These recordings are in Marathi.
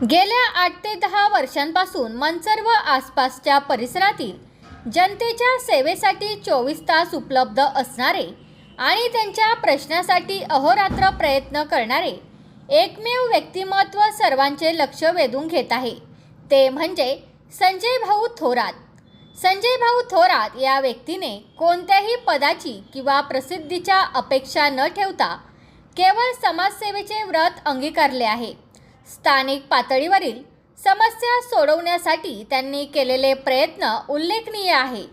गेल्या आठ ते दहा वर्षांपासून मंचर व आसपासच्या परिसरातील जनतेच्या सेवेसाठी चोवीस तास उपलब्ध असणारे आणि त्यांच्या प्रश्नासाठी अहोरात्र प्रयत्न करणारे एकमेव व्यक्तिमत्व सर्वांचे लक्ष वेधून घेत आहे. ते म्हणजे संजय भाऊ थोरात. संजय भाऊ थोरात या व्यक्तीने कोणत्याही पदाची किंवा प्रसिद्धीच्या अपेक्षा न ठेवता केवळ समाजसेवेचे व्रत अंगीकारले आहे. स्थानिक पातळीवरील समस्या सोडवण्यासाठी त्यांनी केलेले प्रयत्न उल्लेखनीय आहे.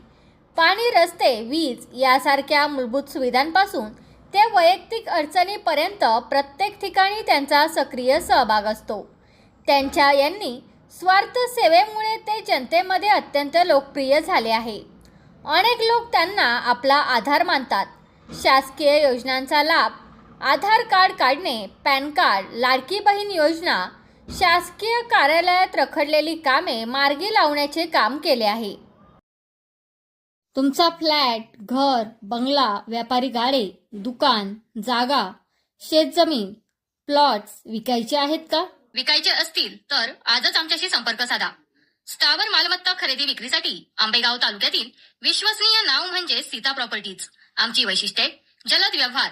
पाणी रस्ते वीज यासारख्या मूलभूत सुविधांपासून ते वैयक्तिक अडचणीपर्यंत प्रत्येक ठिकाणी त्यांचा सक्रिय सहभाग असतो. त्यांच्या यांनी स्वार्थ सेवेमुळे ते जनतेमध्ये अत्यंत लोकप्रिय झाले आहे. अनेक लोक त्यांना आपला आधार मानतात. शासकीय योजनांचा लाभ आधार कार्ड काढणे पॅन कार्ड लाडकी बहीण योजना शासकीय कार्यालयात रखडलेली कामे मार्गी लावण्याचे काम केले आहे. तुमचा फ्लॅट घर बंगला व्यापारी गाडे दुकान जागा शेतजमीन प्लॉट्स विकायचे आहेत का? विकायचे असतील तर आजच आमच्याशी संपर्क साधा. स्थावर मालमत्ता खरेदी विक्रीसाठी आंबेगाव तालुक्यातील विश्वसनीय नाव म्हणजे सीता प्रॉपर्टीज. आमची वैशिष्ट्ये जलद व्यवहार